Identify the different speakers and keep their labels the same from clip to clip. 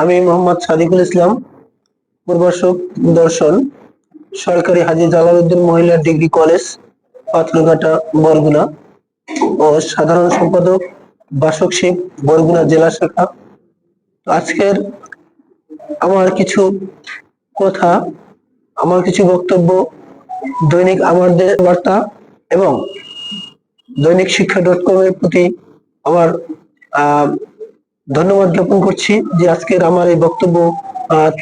Speaker 1: আমি মোহাম্মদ সাদিকুল ইসলাম পূর্বাশক দর্শন, সরকারি হাজী জালালউদ্দিন মহিলা ডিগ্রি কলেজ পাথরঘাটা বরগুনা ও সাধারণ সম্পাদক বাসক শিব, বরগুনা জেলা শাখা। আজকের আমার কিছু কথা, আমার কিছু বক্তব্য, দৈনিক আমাদের বার্তা এবং দৈনিক শিক্ষা ডট কম এর প্রতি আমার ধন্যবাদ জ্ঞাপন করছি যে আজকের আমার এই বক্তব্য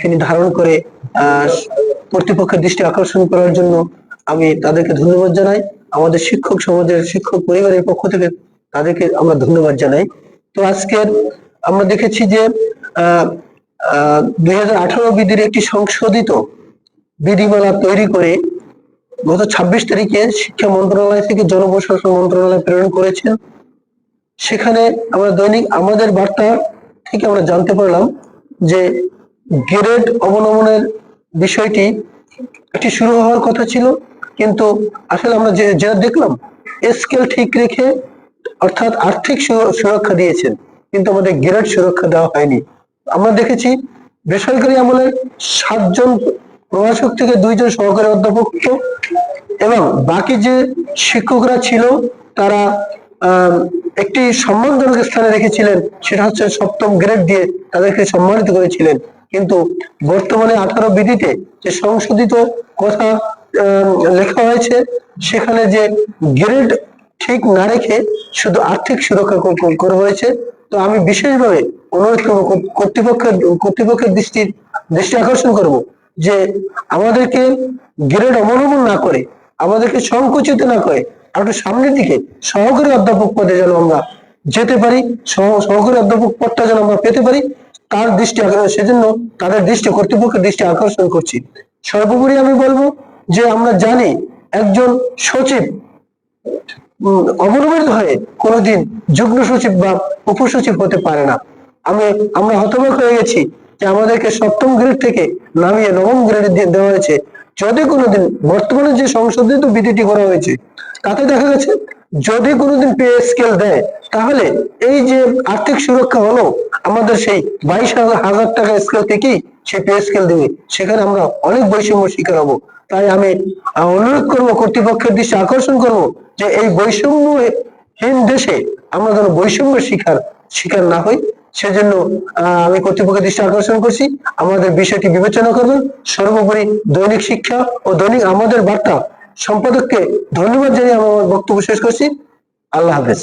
Speaker 1: তিনি ধারণ করে কর্তৃপক্ষের দৃষ্টি আকর্ষণ করার জন্য আমি তাদেরকে ধন্যবাদ জানাই। আমাদের শিক্ষক সমাজের শিক্ষক পরিবারের পক্ষ থেকে তাদেরকে আমরা ধন্যবাদ জানাই। তো আজকের আমরা দেখেছি যে দুই হাজার আঠারো বিধির একটি সংশোধিত বিধিমালা তৈরি করে গত ছাব্বিশ তারিখে শিক্ষা মন্ত্রণালয় থেকে জনপ্রশাসন মন্ত্রণালয় প্রেরণ করেছেন। সেখানে আমরা দৈনিক আমাদের বার্তা থেকে আমরা জানতে পারলাম যে গ্রেড অবনমনের বিষয়টি একটি শুরু হওয়ার কথা ছিল, কিন্তু আসলে আমরা যে যা দেখলাম স্কেল ঠিক রেখে অর্থাৎ আর্থিক সুরক্ষা দিয়েছেন, কিন্তু আমাদের গ্রেড সুরক্ষা দেওয়া হয়নি। আমরা দেখেছি বেসরকারি আমলে সাতজন প্রভাষক থেকে দুইজন সহকারী অধ্যাপক এবং বাকি যে শিক্ষকরা ছিল, তারা একটি সম্মানজনক স্থানে রেখেছিলেন, সেটা হচ্ছে সপ্তম গ্রেড দিয়ে তাদেরকে সম্মানিত করেছিলেন। কিন্তু বর্তমানে আঠারো বিধিতে যে সংশোধিত কথা লেখা হয়েছে, সেখানে যে গ্রেড ঠিক না রেখে শুধু আর্থিক সুরক্ষা করা হয়েছে। তো আমি বিশেষভাবে অনুরোধ করব, কর্তৃপক্ষের কর্তৃপক্ষের দৃষ্টির, দৃষ্টি আকর্ষণ করব যে আমাদেরকে গ্রেড অবলম্বন না করে, আমাদেরকে সংকুচিত না করে আর সামনের দিকে সহকারী অধ্যাপক পদে যেন আমরা যেতে পারি সহকারী অধ্যাপক পদটা যেন আমরা পেতে পারি, তার দৃষ্টি সেজন্য তাদের দৃষ্টি, কর্তৃপক্ষের দৃষ্টি আকর্ষণ করছি। সর্বোপরি আমি বলব যে আমরা জানি একজন সচিব অবনমিত হয়ে কোনোদিন যুগ্ম সচিব বা উপসচিব হতে পারে না। আমি, আমরা হতবাক হয়ে গেছি যে আমাদেরকে সপ্তম গ্রেড থেকে নামিয়ে নবম গ্রেডে দেওয়া হয়েছে। যদি কোনোদিন বর্তমানে যে সংশোধিত বিধিটি করা হয়েছে তাতে দেখা গেছে, যদি কোনোদিন পে স্কেল দেয়, তাহলে এই যে আর্থিক সুরক্ষা হলো, আমাদের সেই বাইশ হাজার টাকা স্কেল থেকেই সে পে স্কেল দেবে। সেখানে আমরা অনেক বৈষম্য শিকার হব। তাই আমি অনুরোধ করব, কর্তৃপক্ষের দৃষ্টি আকর্ষণ করব যে এই বৈষম্যহীন দেশে আমরা যেন বৈষম্য শিকার শিকার না হই। সেজন্য আমি কর্তৃপক্ষের দৃষ্টি আকর্ষণ করছি। আমাদের বিষয়টি বিবেচনা করবেন। সর্বোপরি দৈনিক শিক্ষা ও দৈনিক আমাদের বার্তা সম্পাদককে ধন্যবাদ জানিয়ে আমার বক্তব্য শেষ করছি। আল্লাহ হাফেজ।